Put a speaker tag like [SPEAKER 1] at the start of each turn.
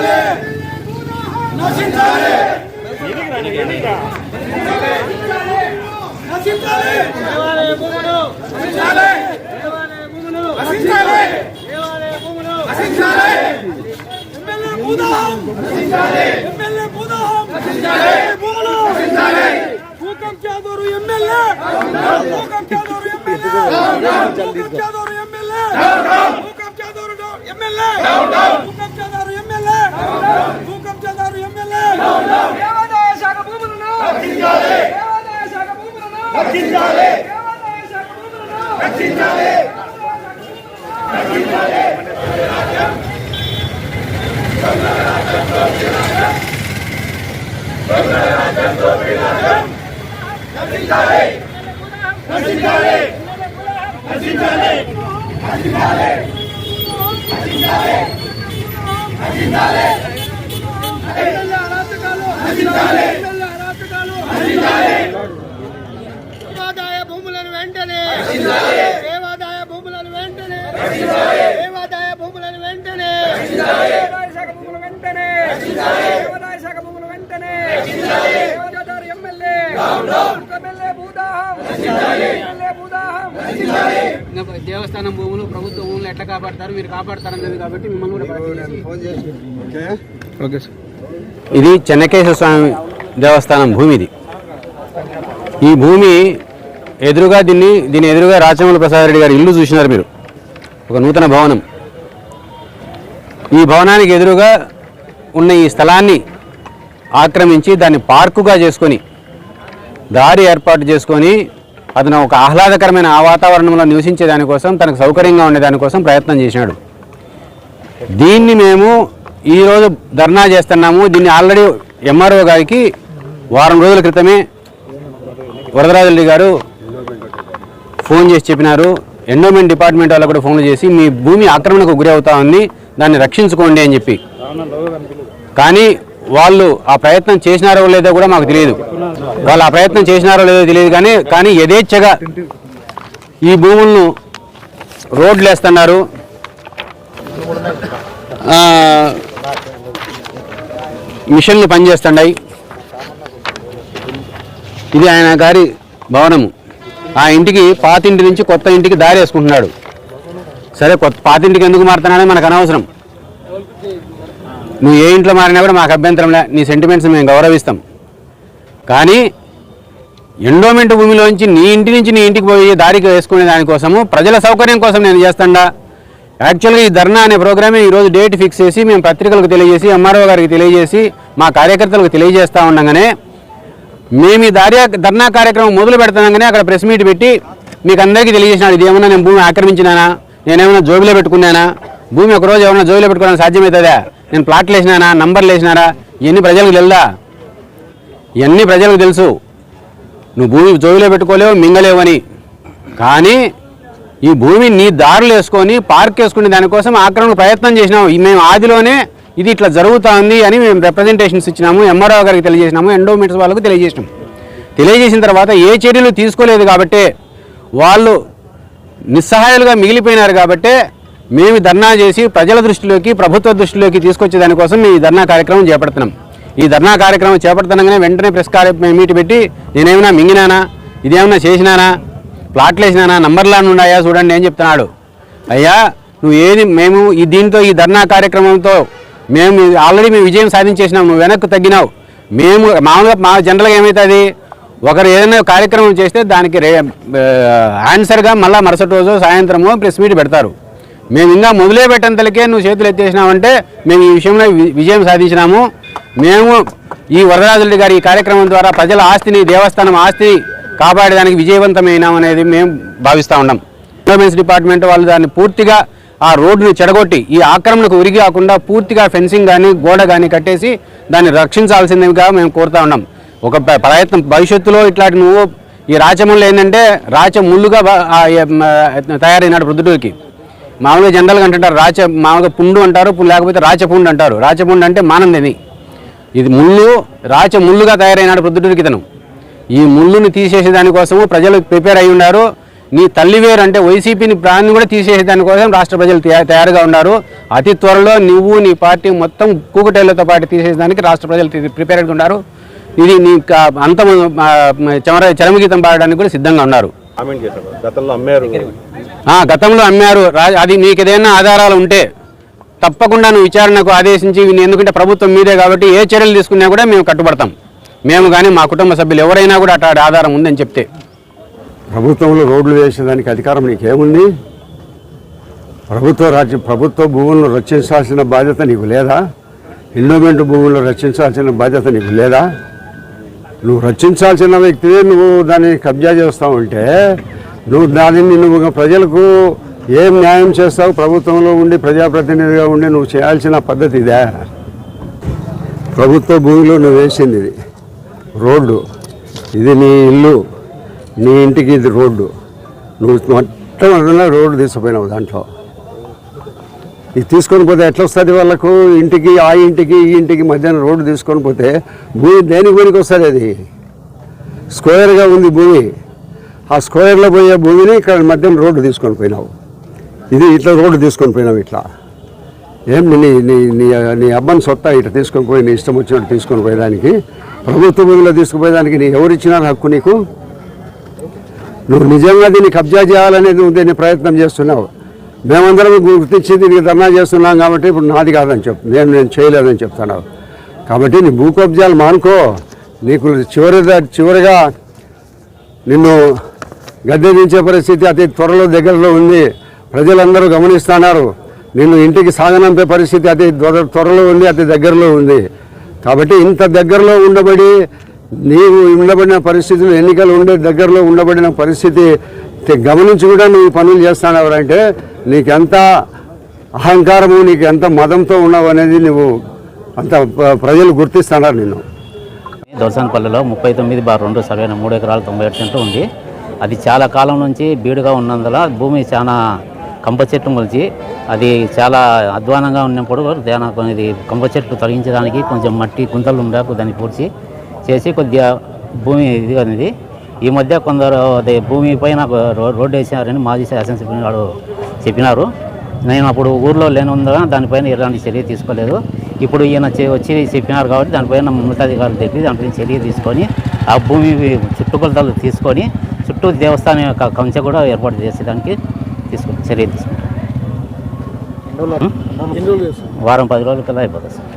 [SPEAKER 1] నశించాలి! నశించాలి! నశించాలి!
[SPEAKER 2] దేవాలయ భూములు
[SPEAKER 1] నశించాలి!
[SPEAKER 2] దేవాలయ భూములు
[SPEAKER 1] నశించాలి!
[SPEAKER 2] దేవాలయ భూములు
[SPEAKER 1] నశించాలి! ఎమ్మెల్యే భూదాహం! నశించాలి! ఎమ్మెల్యే భూదాహం! నశించాలి! భూములు నశించాలి భూకం చాదూరు ఎమ్మెల్యే! భూకం చాదూరు ఎమ్మెల్యే! భూకం చాదూరు ఎమ్మెల్యే! భూకం చాదూరు ఎమ్మెల్యే భూకం చాదూరు ఎమ్మెల్యే భూకం చాదూరు ఎమ్మెల్యే
[SPEAKER 2] దేవాదాయ శాఖ భూములను
[SPEAKER 1] నశించాలి
[SPEAKER 2] దేవాదాయ శాఖ భూములను
[SPEAKER 1] నశించాలి
[SPEAKER 2] దేవాదాయ శాఖ భూములను
[SPEAKER 1] నశించాలి నశించాలి నశించాలి నశించాలి నశించాలి నశించాలి నశించాలి
[SPEAKER 2] ఎమ్మెల్యే అరాచకాలు
[SPEAKER 1] నశించాలి
[SPEAKER 2] ఎమ్మెల్యే అరాచకాలు
[SPEAKER 1] నశించాలి
[SPEAKER 2] దేవాదాయ భూములను వెంటనే
[SPEAKER 1] నశించాలి
[SPEAKER 2] దేవాదాయ భూములను వెంటనే
[SPEAKER 1] నశించాలి
[SPEAKER 2] దేవాదాయ భూములను వెంటనే
[SPEAKER 1] నశించాలి
[SPEAKER 2] దేవాదాయ శాఖ భూముల వెంటనే దేవాదాయ శాఖ భూముల వెంటనే దేవదాదారు ఎమ్మెల్యే ఎమ్మెల్యే భూదాహం ఎమ్మెల్యే భూదాహం
[SPEAKER 3] ఇంకా దేవస్థానం భూములు ప్రభుత్వ భూములు ఎట్లా కాపాడతారు? మీరు కాపాడతారన్నది కాబట్టి మిమ్మల్ని కూడా ఇది చెన్నకేశ్వర స్వామి దేవస్థానం భూమి ఇది. ఈ భూమి ఎదురుగా దీన్ని దీని ఎదురుగా రాచమూల ప్రసాద్ రెడ్డి గారి ఇల్లు చూసినారు మీరు. ఒక నూతన భవనం. ఈ భవనానికి ఎదురుగా ఉన్న ఈ స్థలాన్ని ఆక్రమించి దాన్ని పార్కుగా చేసుకొని దారి ఏర్పాటు చేసుకొని అతను ఒక ఆహ్లాదకరమైన ఆ వాతావరణంలో నివసించే దానికోసం తనకు సౌకర్యంగా ఉండేదానికోసం ప్రయత్నం చేసినాడు. దీన్ని మేము ఈరోజు ధర్నా చేస్తున్నాము. దీన్ని ఆల్రెడీ ఎంఆర్ఓ గారికి వారం రోజుల క్రితమే వరదరాజరెడ్డి గారు ఫోన్ చేసి చెప్పినారు. ఎండోమెంట్ డిపార్ట్మెంట్ వాళ్ళు కూడా ఫోన్లు చేసి మీ భూమి ఆక్రమణకు గురి అవుతా ఉంది దాన్ని రక్షించుకోండి అని చెప్పి. కానీ వాళ్ళు ఆ ప్రయత్నం చేసినారో లేదో కూడా మాకు తెలియదు. వాళ్ళు ఆ ప్రయత్నం చేసినారో లేదో తెలియదు కానీ కానీ యథేచ్ఛగా ఈ భూములను రోడ్లు వేస్తున్నారు. మిషన్లు పనిచేస్తున్నాయి ఇది ఆయన గారి భవనము. ఆ ఇంటికి పాత ఇంటి నుంచి కొత్త ఇంటికి దారి వేసుకుంటున్నాడు. సరే కొత్త పాతింటికి ఎందుకు మారుతున్నాడని మనకు అనవసరం. నువ్వు ఏ ఇంట్లో మారినా కూడా మాకు అభ్యంతరం లే. నీ సెంటిమెంట్స్ మేము గౌరవిస్తాం. కానీ ఎండోమెంట్ భూమిలోంచి నీ ఇంటి నుంచి నీ ఇంటికి పోయి దారికి వేసుకునే దానికోసము ప్రజల సౌకర్యం కోసం నేను చేస్తాడా. యాక్చువల్గా ఈ ధర్నా అనే ప్రోగ్రామే ఈరోజు డేట్ ఫిక్స్ చేసి మేము పత్రికలకు తెలియజేసి ఎంఆర్ఓ గారికి తెలియజేసి మా కార్యకర్తలకు తెలియజేస్తూ ఉండగానే మేము ఈ దారి ధర్నా కార్యక్రమం మొదలు పెడుతున్నాగానే అక్కడ ప్రెస్ మీట్ పెట్టి మీకు అందరికీ తెలియజేసినాడు. ఇది ఏమన్నా నేను భూమి ఆక్రమించినానా? నేనేమైనా జోబిలో పెట్టుకున్నానా? భూమి ఒక రోజు ఏమైనా జోబిలో పెట్టుకోవడానికి సాధ్యమవుతుందా? నేను ప్లాట్లు వేసినానా నంబర్లు వేసినారా? ఇవన్నీ ప్రజలకు తెలుదా? ఇవన్నీ ప్రజలకు తెలుసు? నువ్వు భూమి జోబిలో పెట్టుకోలేవు మింగలేవని. కానీ ఈ భూమి నీ దారులు వేసుకొని పార్క్ వేసుకునే దానికోసం ఆక్రమణ ప్రయత్నం చేసినాము మేము ఆదిలోనే ఇది ఇట్లా జరుగుతోంది అని మేము రిప్రజెంటేషన్స్ ఇచ్చినాము ఎంఆర్ఓ గారికి తెలియజేసినాము ఎండోమెంట్స్ వాళ్ళకు తెలియజేసినాం. తెలియజేసిన తర్వాత ఏ చర్యలు తీసుకోలేదు కాబట్టి వాళ్ళు నిస్సహాయాలుగా మిగిలిపోయినారు కాబట్టి మేము ధర్నా చేసి ప్రజల దృష్టిలోకి ప్రభుత్వ దృష్టిలోకి తీసుకొచ్చే దానికోసం మేము ఈ ధర్నా కార్యక్రమం చేపడుతున్నాం. ఈ ధర్నా కార్యక్రమం చేపడుతుండగానే వెంటనే ప్రెస్ కార్య మీటి పెట్టి నేనేమైనా మింగినానా? ఇదేమైనా చేసినానా? ప్లాట్లు వేసినానా? నంబర్లా ఉన్నాయా? చూడండి ఏం చెప్తున్నాడు. అయ్యా నువ్వు ఏది మేము ఈ దీంతో ఈ ధర్నా కార్యక్రమంతో మేము ఆల్రెడీ మేము విజయం సాధించేసినాం. నువ్వు వెనక్కు తగ్గినావు. మేము మామూలుగా మా జనరల్గా ఏమవుతుంది ఒకరు ఏదైనా కార్యక్రమం చేస్తే దానికి రే ఆన్సర్గా మళ్ళీ మరుసటి రోజు సాయంత్రము ప్రెస్ మీట్ పెడతారు. మేము ఇంకా మొదలుపెట్టేంతలకే నువ్వు చేతులు ఎత్తేసినావంటే మేము ఈ విషయంలో వి- విజయం సాధించినాము. మేము ఈ వరదరాజురెడ్డి గారి ఈ కార్యక్రమం ద్వారా ప్రజల ఆస్తిని దేవస్థానం ఆస్తిని కాపాడడానికి విజయవంతమైనామనేది మేము భావిస్తూ ఉన్నాం. గవర్నమెంట్స్ డిపార్ట్మెంట్ వాళ్ళు దాన్ని పూర్తిగా ఆ రోడ్డుని చెడగొట్టి ఈ ఆక్రమణకు ఉరిగి కాకుండా పూర్తిగా ఫెన్సింగ్ కానీ గోడ కానీ కట్టేసి దాన్ని రక్షించాల్సిందిగా మేము కోరుతా ఉన్నాం. ఒక ప్రయత్నం భవిష్యత్తులో ఇట్లాంటి నువ్వు ఈ రాచముళ్ళు ఏంటంటే రాచ ముళ్ళుగా తయారైనాడు ప్రొద్దుటూరికి మామూలుగా జనరల్గా అంటుంటారు రాచ మామూలుగా పుండు అంటారు పు- లేకపోతే రాచపుండు అంటారు. రాచపుండు అంటే మానందిని ఇది ముళ్ళు రాచ ముళ్ళుగా తయారైనాడు ప్రొద్దుటూరికి ఇతను. ఈ ముళ్ళుని తీసేసే దానికోసము ప్రజలు ప్రిపేర్ అయి ఉన్నారు నీ తల్లి వేరు అంటే వైసీపీని ప్రాణిని కూడా తీసేసే దానికోసం రాష్ట్ర ప్రజలు తయారుగా ఉన్నారు అతి త్వరలో నువ్వు నీ పార్టీ మొత్తం కూకటేళ్ళతో పాటు తీసేసేదానికి రాష్ట్ర ప్రజలు ప్రిపేర్గా ఉన్నారు ఇది నీ క- అంతం చమర చరమగీతం పాడడానికి కూడా సిద్ధంగా ఉన్నారు.
[SPEAKER 4] కామెంట్ చేశారు గతంలో అమ్మారు
[SPEAKER 3] ఆ, గతంలో అమ్మారు. అది నీకు ఏదైనా ఆధారాలు ఉంటే తప్పకుండా నువ్వు విచారణకు ఆదేశించి ఎందుకంటే ప్రభుత్వం మీదే కాబట్టి ఏ చర్యలు తీసుకున్నా కూడా మేము కట్టుబడతాం. మేము కానీ మా కుటుంబ సభ్యులు ఎవరైనా కూడా అట్లాంటి ఆధారం ఉందని చెప్తే.
[SPEAKER 5] ప్రభుత్వంలో రోడ్లు వేసేదానికి అధికారం నీకేముంది? ప్రభుత్వ రాజ్య ప్రభుత్వ భూములను రక్షించాల్సిన బాధ్యత నీకు లేదా? ఎండోమెంట్ భూములను రక్షించాల్సిన బాధ్యత నీకు లేదా? నువ్వు రచించాల్సిన వ్యక్తివే నువ్వు దాన్ని కబ్జా చేస్తావు అంటే నువ్వు దానిని నువ్వు ప్రజలకు ఏం న్యాయం చేస్తావు? ప్రభుత్వంలో ఉండి ప్రజాప్రతినిధిగా ఉండి నువ్వు చేయాల్సిన పద్ధతి ఇదే. ప్రభుత్వ భూమిలో నువ్వు వేసింది ఇది. రోడ్డు. ఇది నీ ఇల్లు. నీ ఇంటికి ఇది రోడ్డు. నువ్వు మొట్టమొదటిగా రోడ్డు తీసుకుపోయినావు దాంట్లో. ఇది తీసుకొని పోతే ఎట్లా వస్తుంది వాళ్ళకు? ఇంటికి ఆ ఇంటికి ఈ ఇంటికి మధ్యాహ్నం రోడ్డు తీసుకొని పోతే భూమి దేనికి పనికి వస్తుంది అది? స్క్వేర్గా ఉంది భూమి. ఆ స్క్వేర్లో పోయే భూమిని ఇక్కడ మధ్యాహ్నం రోడ్డు తీసుకొని పోయినావు. ఇది ఇట్లా రోడ్డు తీసుకొని పోయినావు ఇట్లా. ఏం నీ నీ నీ నీ అబ్బాయిని సొత్తా ఇట్లా తీసుకొని పోయి నీ ఇష్టం వచ్చినట్టు తీసుకొని పోయేదానికి? ప్రభుత్వ భూమిలో తీసుకుపోయేదానికి నీ ఎవరు ఇచ్చినారు హక్కు నీకు? నువ్వు నిజంగా దీన్ని కబ్జా చేయాలనేది నువ్వు దీన్ని ప్రయత్నం చేస్తున్నావు. మేమందరం గుర్తించి దీనికి ధర్నా చేస్తున్నాం కాబట్టి ఇప్పుడు నాది కాదని చెప్ నేను నేను చేయలేదని చెప్తున్నావు. కాబట్టి నీ భూకబ్జాలు మానుకో. నీకు చివరి చివరిగా నిన్ను గద్దె దించే పరిస్థితి అతి త్వరలో దగ్గరలో ఉంది. ప్రజలందరూ గమనిస్తున్నారు. నిన్ను ఇంటికి సాగనంపే పరిస్థితి అతి త్వర- త్వరలో ఉంది అతి దగ్గరలో ఉంది. కాబట్టి ఇంత దగ్గరలో ఉండబడి నీవు ఉండబడిన పరిస్థితులు ఎన్నికలు ఉండే దగ్గరలో ఉండబడిన పరిస్థితి గమనించి కూడా నువ్వు పనులు చేస్తున్నావు అంటే నీకెంత అహంకారము నీకు ఎంత మతంతో ఉన్నావు అనేది నువ్వు అంత ప్రజలు గుర్తిస్తున్నారు నేను
[SPEAKER 6] దొరసనపల్లిలో ముప్పై తొమ్మిది బార్ రెండు సరైన మూడు ఎకరాలు తొంభై ఏడు సెంట్లు ఉంది. అది చాలా కాలం నుంచి బీడుగా ఉన్నందున భూమి చాలా కంప చెట్టు మొలిచి అది చాలా అధ్వానంగా ఉన్నప్పుడు దాని ఇది కంప చెట్టు తొలగించడానికి కొంచెం మట్టి గుంతలు ఉండకు దాన్ని పూడ్చి చేసి కొద్దిగా భూమి ఇది అనేది ఈ మధ్య కొందరు అదే భూమి పైన రోడ్డు వేసారని మాజీ శాసనసభ్యులు వాడు చెప్పినారు. నేను అప్పుడు ఊర్లో లేనందున దానిపైన ఎలాంటి చర్య తీసుకోలేదు. ఇప్పుడు ఈయన వచ్చి చెప్పినారు కాబట్టి దానిపైన ఉన్నతాధికారులు చెప్పి దానిపైన చర్య తీసుకొని ఆ భూమి చుట్టుకొలతలు తీసుకొని చుట్టూ దేవస్థానం యొక్క కంచె కూడా ఏర్పాటు చేసేదానికి తీసుకు చర్య తీసుకుంటాం. వారం పది రోజుల కల్లా అయిపోతుంది సార్.